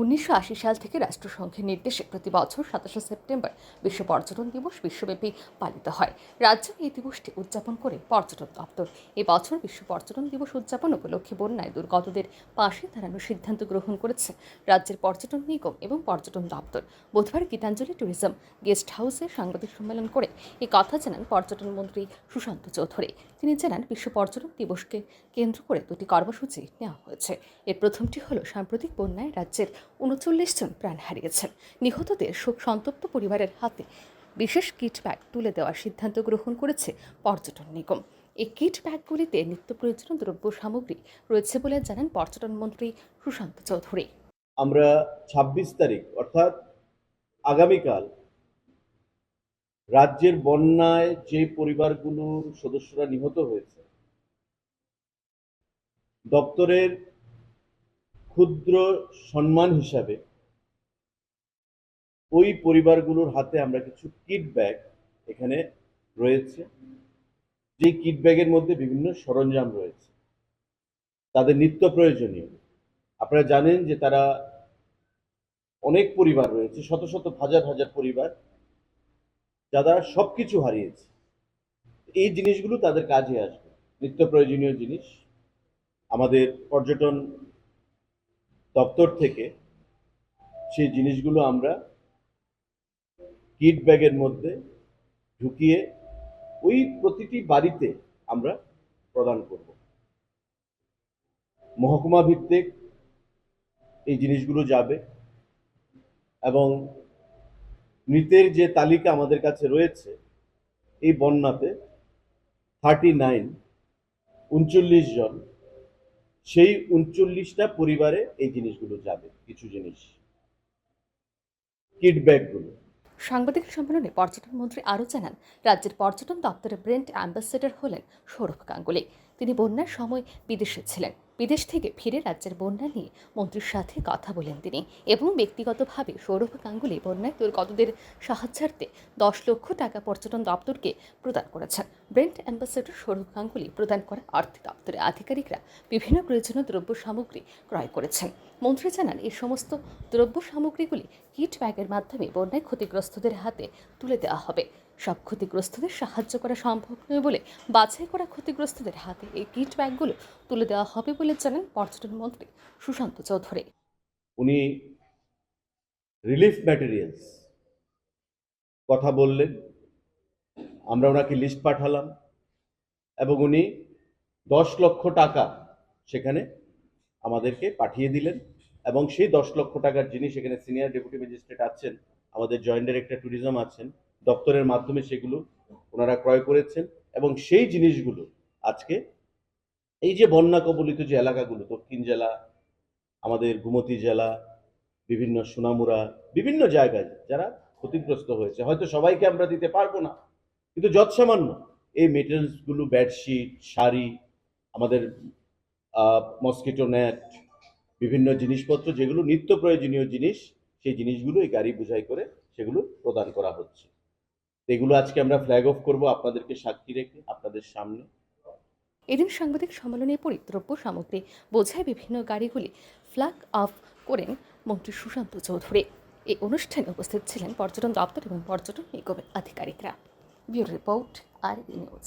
উনিশশো আশি সাল থেকে রাষ্ট্রসংঘের নির্দেশে প্রতি বছর সাতাশে সেপ্টেম্বর বিশ্ব পর্যটন দিবস বিশ্বব্যাপী পালিত হয়। রাজ্য এই দিবসটি উদযাপন করে পর্যটন দপ্তর। এবছর বিশ্ব পর্যটন দিবস উদযাপন উপলক্ষে বন্যায় দুর্গতদের পাশে দাঁড়ানোর সিদ্ধান্ত গ্রহণ করেছে রাজ্যের পর্যটন নিগম এবং পর্যটন দপ্তর। বুধবার গীতাঞ্জলি ট্যুরিজম গেস্ট হাউসে সাংবাদিক সম্মেলন করে এই কথা জানান পর্যটন মন্ত্রী সুশান্ত চৌধুরী। তিনি জানান, বিশ্ব পর্যটন দিবসকে কেন্দ্র করে দুটি কর্মসূচি নেওয়া হয়েছে। এর প্রথমটি হল সাম্প্রতিক বন্যায় রাজ্যের উনচল্লিশ জন প্রাণ হারিয়েছেন। নিহতদের শোক সন্তপ্ত পরিবারের হাতে বিশেষ কিট ব্যাগ তুলে দেওয়ার সিদ্ধান্ত গ্রহণ করেছে পর্যটন নিগম। এই কিট ব্যাগগুলিতে নিত্য প্রয়োজনীয় দ্রব্য সামগ্রী রয়েছে বলে জানান পর্যটন মন্ত্রী সুশান্ত চৌধুরী। আমরা ছাব্বিশ তারিখ, অর্থাৎ আগামীকাল রাজ্যের বন্যায় যে পরিবারগুলোর সদস্যরা নিহত হয়েছে, দপ্তরের ক্ষুদ্র সম্মান হিসাবে ওই পরিবারগুলোর হাতে আমরা কিছু কিট ব্যাগ এখানে রয়েছে। যে কিট ব্যাগের মধ্যে বিভিন্ন সরঞ্জাম রয়েছে। তাদের নিত্য প্রয়োজনীয়। আপনারা জানেন যে তারা অনেক পরিবার রয়েছে, শত শত হাজার হাজার পরিবার, যারা সব কিছু হারিয়েছে। এই জিনিসগুলো তাদের কাজে আসবে। নিত্য প্রয়োজনীয় জিনিস। আমাদের পর্যটন দপ্তর থেকে সেই জিনিসগুলো আমরা কিট ব্যাগের মধ্যে ঢুকিয়ে ওই প্রতিটি বাড়িতে আমরা প্রদান করব। মহকুমা ভিত্তিক এই জিনিসগুলো যাবে এবং মৃতের যে তালিকা আমাদের কাছে রয়েছে, এই বন্যাতে থার্টি নাইন উনচল্লিশ জন সেই উনচল্লিশটা পরিবারে এই জিনিসগুলো যাবে, কিছু জিনিস। কিডব্যাকগুলো সাংবাদিক সম্মেলনে পর্যটন মন্ত্রী আরও জানান, রাজ্যের পর্যটন দপ্তরের ব্র্যান্ড অ্যাম্বাসেডর হলেন সৌরভ গাঙ্গুলি। তিনি বন্যার সময় বিদেশে ছিলেন। বিদেশ থেকে ফিরে রাজ্যের বন্যা নিয়ে মন্ত্রীর সাথে কথা বলেন তিনি এবং ব্যক্তিগতভাবে সৌরভ গাঙ্গুলি বন্যায় দুর্গতদের সাহায্যার্থে দশ লক্ষ টাকা পর্যটন দপ্তরকে প্রদান করেছেন। ব্র্যান্ড অ্যাম্বাসেডর সৌরভ গাঙ্গুলি প্রদান করা অর্থ দপ্তরের আধিকারিকরা বিভিন্ন প্রয়োজনীয় দ্রব্য সামগ্রী ক্রয় করেছেন। মন্ত্রী জানান এই সমস্ত দ্রব্য সামগ্রীগুলি কিট ব্যাগের মাধ্যমে বন্যায় ক্ষতিগ্রস্তদের হাতে তুলে দেওয়া হবে। সব ক্ষতিগ্রস্তদের সাহায্য করা সম্ভব নয় বলে বাছাই করা ক্ষতিগ্রস্তদের হাতে এই কিট ব্যাগগুলো তুলে দেওয়া হবে বলে জানান পর্যটন মন্ত্রী সুশান্ত চৌধুরী। উনি রিলিফ ম্যাটেরিয়ালস কথা বললেন। আমরা ওনাকে লিস্ট পাঠালাম এবং উনি দশ লক্ষ টাকা সেখানে আমাদেরকে পাঠিয়ে দিলেন এবং সেই দশ লক্ষ টাকার জিনিস এখানে সিনিয়র ডেপুটি ম্যাজিস্ট্রেট আছেন, আমাদের জয়েন্ট ডাইরেক্টর ট্যুরিজম আছেন দপ্তরের মাধ্যমে সেগুলো ওনারা ক্রয় করেছেন এবং সেই জিনিসগুলো আজকে এই যে বন্যা কবলিত যে এলাকাগুলো, দক্ষিণ জেলা, আমাদের গুমতি জেলা, বিভিন্ন সোনামুড়া, বিভিন্ন জায়গায় যারা ক্ষতিগ্রস্ত হয়েছে, হয়তো সবাইকে আমরা দিতে পারব না। কিন্তু যৎসামান্য এই মেটেরিয়ালসগুলো বেডশিট শাড়ি, আমাদের মসকিটো নেট বিভিন্ন জিনিসপত্র, যেগুলো নিত্য প্রয়োজনীয় জিনিস, সেই জিনিসগুলো এই গাড়ি বোঝাই করে সেগুলো প্রদান করা হচ্ছে। এগুলো আজকে আমরা ফ্ল্যাগ অফ করব আপনাদেরকে সাক্ষী রেখে আপনাদের সামনে। এদিন সাংবাদিক সম্মেলনে পরিদ্রব্য সামগ্রী বোঝায় বিভিন্ন গাড়িগুলি ফ্ল্যাগ অফ করেন মন্ত্রী সুশান্ত চৌধুরী। এই অনুষ্ঠানে উপস্থিত ছিলেন পর্যটন দপ্তর এবং পর্যটন নিগমের আধিকারিকরা। Bureau report R News.